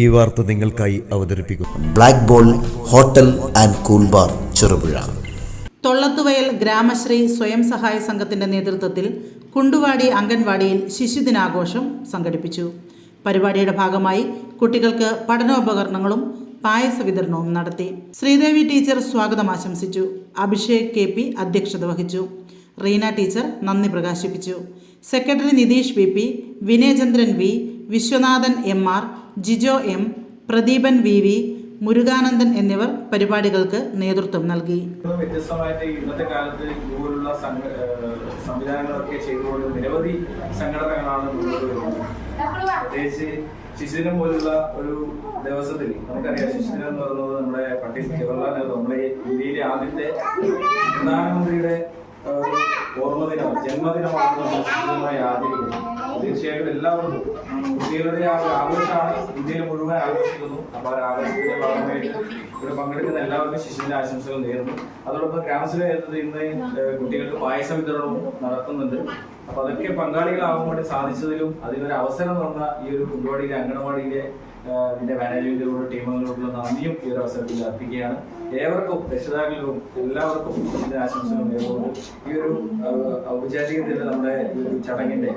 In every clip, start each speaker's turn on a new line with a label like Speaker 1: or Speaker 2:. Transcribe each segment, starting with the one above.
Speaker 1: ഈ വാർത്ത നിങ്ങൾക്കായി അവതരിപ്പിക്കുന്നു.
Speaker 2: Black ball hotel and cool bar Cherupuzha
Speaker 3: Tholathuvayal Gramasree സ്വയം സഹായ സംഘത്തിന്റെ നേതൃത്വത്തിൽ കുണ്ടുവാടി അംഗൻവാടിയിൽ ശിശുദിനാഘോഷം സംഘടിപ്പിച്ചു. പരിപാടിയുടെ ഭാഗമായി കുട്ടികൾക്ക് പഠനോപകരണങ്ങളും പായസ വിതരണവും നടത്തി. ശ്രീദേവി ടീച്ചർ സ്വാഗതം ആശംസിച്ചു. അഭിഷേക് കെ പി അധ്യക്ഷത വഹിച്ചു. റീന ടീച്ചർ നന്ദി പ്രകാശിപ്പിച്ചു. Secretary Nitheesh V P Vinayachandran V Viswanathan M R Jijo M Pradeepan V V Murukanandan എന്നിവർ പരിപാടികൾക്ക് നേതൃത്വം നൽകി.
Speaker 4: വ്യത്യസ്തമായിട്ട് ഇന്നത്തെ കാലത്ത് ഇതുപോലുള്ള സംവിധാനങ്ങളൊക്കെ ചെയ്തുകൊണ്ട് നിരവധി സംഘടനകളാണ് മുന്നോട്ട് പ്രത്യേകിച്ച് ശിശുദിനം പോലുള്ള ഒരു ദിവസത്തിൽ നമുക്കറിയാം ശിശുദിനം എന്ന് പറയുന്നത് നമ്മുടെ പണ്ഡിറ്റ് ജവഹർലാൽ നെഹ്റു നമ്മുടെ ഇന്ത്യയിലെ ആദ്യത്തെ പ്രധാനമന്ത്രിയുടെ ഓർമ്മദിനം ജന്മദിനമാണ് നമ്മൾ തീർച്ചയായിട്ടും എല്ലാവർക്കും കുട്ടികളുടെ ആ ഒരു ആഘോഷമാണ് ഇന്ത്യയിൽ മുഴുവൻ ആഘോഷിക്കുന്നു. അപ്പൊ ആ ആഘോഷത്തിന്റെ ഭാഗമായിട്ട് ഇവിടെ പങ്കെടുക്കുന്ന എല്ലാവർക്കും ശിശുവിന്റെ ആശംസകൾ നേരുന്നു. അതോടൊപ്പം നേതൃത്വത്തിൽ ഇന്ന് കുട്ടികൾക്ക് പായസ വിതരണവും നടത്തുന്നുണ്ട്. അപ്പൊ അതൊക്കെ പങ്കാളികളാവാൻ വേണ്ടി സാധിച്ചതിലും അതിനൊരു അവസരം തന്ന ഈ ഒരു കുണ്ടുവാടിയിലെ അംഗനവാടിയിലെ ഇതിന്റെ മാനേജ്മെന്റിനോട് ടീമുകളോടുള്ള നന്ദിയും ഈ ഒരു അവസരത്തിൽ അർപ്പിക്കുകയാണ്. ഏവർക്കും രക്ഷിതാക്കൾക്കും എല്ലാവർക്കും ഇതിന്റെ ആശംസകൾ നേർന്നുകൊണ്ട് ഈ ഒരു ഏഹ്, ഔപചാരികതയുടെ നമ്മുടെ ചടങ്ങിന്റെ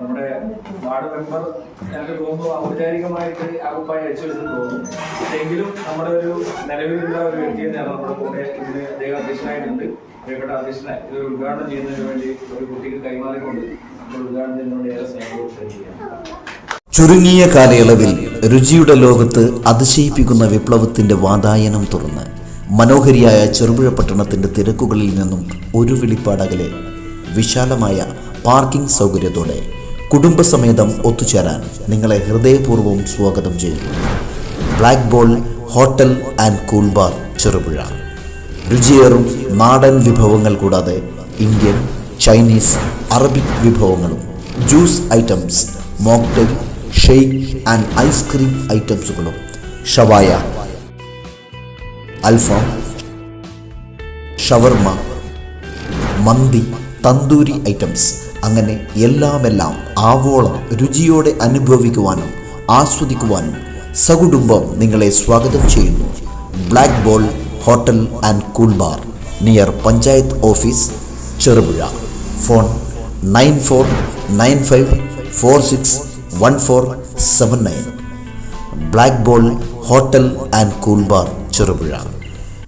Speaker 4: നമ്മുടെ വാർഡ് മെമ്പർ ഞങ്ങൾക്ക് തോന്നുന്നു ഔപചാരികമായിട്ട് ആ കുപ്പായി അയച്ചു വെച്ചെന്ന് തോന്നുന്നു. എങ്കിലും നമ്മുടെ ഒരു നിലവിലുള്ള ഒരു വ്യക്തി തന്നെയാണ് നമ്മുടെ കൂടെ ഇതിന് അദ്ദേഹം അധ്യക്ഷനായിട്ടുണ്ട്. പ്രിയപ്പെട്ട അധ്യക്ഷനെ ഇത് ഉദ്ഘാടനം ചെയ്യുന്നതിന് വേണ്ടി ഒരു കുട്ടിക്ക് കൈമാറിക്കൊണ്ട് നമ്മൾ ഉദ്ഘാടനം ചെയ്യുന്നതിനോട് ഏറെ സ്നേഹവും
Speaker 2: ചുരുങ്ങിയ കാലയളവിൽ രുചിയുടെ ലോകത്ത് അതിശയിപ്പിക്കുന്ന വിപ്ലവത്തിന്റെ വാതായനം തുറന്ന് മനോഹരിയായ ചെറുപുഴ പട്ടണത്തിന്റെ തിരക്കുകളിൽ നിന്നും ഒരു വിളിപ്പാടകലെ വിശാലമായ പാർക്കിംഗ് സൗകര്യത്തോടെ കുടുംബസമേതം ഒത്തുചേരാൻ നിങ്ങളെ ഹൃദയപൂർവം സ്വാഗതം ചെയ്യുന്നു. Black ball hotel and cool bar Cherupuzha. രുചിയേറും നാടൻ വിഭവങ്ങൾ കൂടാതെ ഇന്ത്യൻ ചൈനീസ് അറബിക് വിഭവങ്ങളും juice items mocktail shake and ice cream ഐറ്റംസുകളും. ഷവായ അൽഫാം ഷവർമ മന്തി തന്തൂരി ഐറ്റംസ്. അങ്ങനെ എല്ലാമെല്ലാം ആവോളം രുചിയോടെ അനുഭവിക്കുവാനും ആസ്വദിക്കുവാനും സകുടുംബം നിങ്ങളെ സ്വാഗതം ചെയ്യുന്നു. Black ball hotel and cool bar near panchayat office Cherupuzha. Phone nine four nine five four six one four seven nine black ball hotel and cool bar Cherupuzha